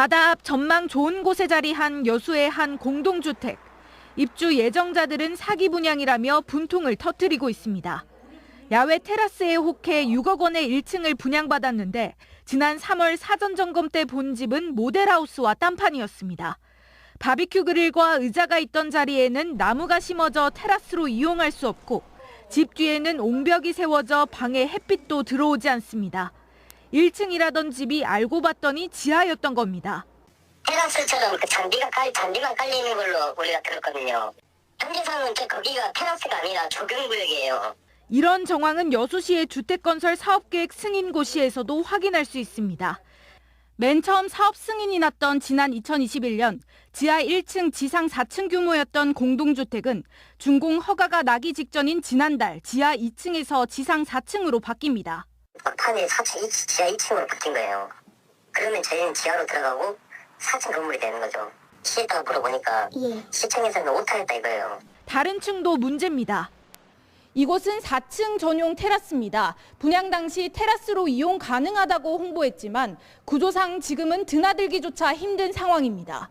바다 앞 전망 좋은 곳에 자리한 여수의 한 공동주택. 입주 예정자들은 사기 분양이라며 분통을 터뜨리고 있습니다. 야외 테라스에 혹해 6억 원의 1층을 분양받았는데 지난 3월 사전 점검 때 본 집은 모델하우스와 딴판이었습니다. 바비큐 그릴과 의자가 있던 자리에는 나무가 심어져 테라스로 이용할 수 없고 집 뒤에는 옹벽이 세워져 방에 햇빛도 들어오지 않습니다. 1층이라던 집이 알고 봤더니 지하였던 겁니다. 테라스처럼 그 잔디가 깔 잔디만 깔리는 걸로 우리가 들었거든요. 현지상은 저 거기가 테라스가 아니라 조경구역이에요. 이런 정황은 여수시의 주택건설 사업계획 승인 고시에서도 확인할 수 있습니다. 맨 처음 사업 승인이 났던 지난 2021년 지하 1층 지상 4층 규모였던 공동주택은 준공 허가가 나기 직전인 지난달 지하 2층에서 지상 4층으로 바뀝니다. 막판에 4층, 지하 2층으로 바뀐 거예요. 그러면 저희는 지하로 들어가고 4층 건물이 되는 거죠. 시에다가 물어보니까 예. 시청에서는 오타했다 이거예요. 다른 층도 문제입니다. 이곳은 4층 전용 테라스입니다. 분양 당시 테라스로 이용 가능하다고 홍보했지만 구조상 지금은 드나들기조차 힘든 상황입니다.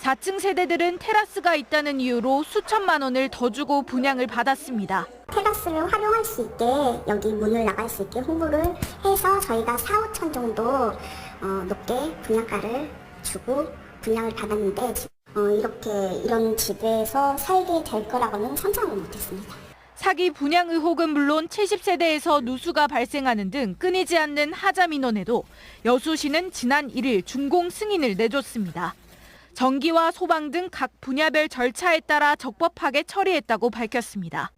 4층 세대들은 테라스가 있다는 이유로 수천만 원을 더 주고 분양을 받았습니다. 테라스를 활용할 수 있게 여기 문을 나갈 수 있게 홍보를 해서 저희가 4, 5천 정도 어, 높게 분양가를 주고 분양을 받았는데 어, 이렇게 이런 집에서 살게 될 거라고는 상상을 못했습니다. 사기 분양 의혹은 물론 70세대에서 누수가 발생하는 등 끊이지 않는 하자 민원에도 여수시는 지난 1일 준공 승인을 내줬습니다. 전기와 소방 등 각 분야별 절차에 따라 적법하게 처리했다고 밝혔습니다.